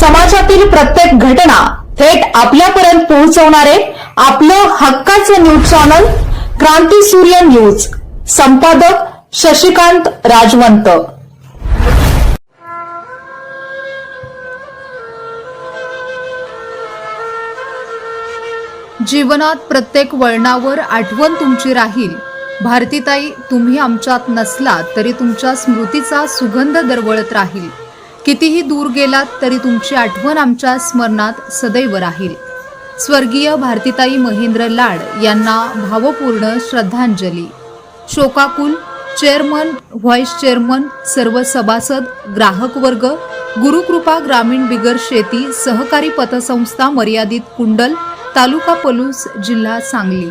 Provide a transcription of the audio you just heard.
समाजातील प्रत्येक घटना थेट आपल्यापर्यंत पोहोचवणारे आपलं हक्काचं न्यूज चॅनल क्रांती सूर्य न्यूज. संपादक शशिकांत राजवंत. जीवनात प्रत्येक वळणावर आठवण तुमची राहील. भारतीताई तुम्ही आमच्यात नसला तरी तुमच्या स्मृतीचा सुगंध दरवळत राहील. कितीही दूर गेलात तरी तुमची आठवण आमच्या स्मरणात सदैव राहील. स्वर्गीय भारतीताई महेंद्र लाड यांना भावपूर्ण श्रद्धांजली. शोकाकुल चेअरमन व्हाईस चेअरमन सर्व सभासद ग्राहक वर्ग गुरुकृपा ग्रामीण बिगर शेती सहकारी पतसंस्था मर्यादित कुंडल तालुका पलूस जिल्हा सांगली.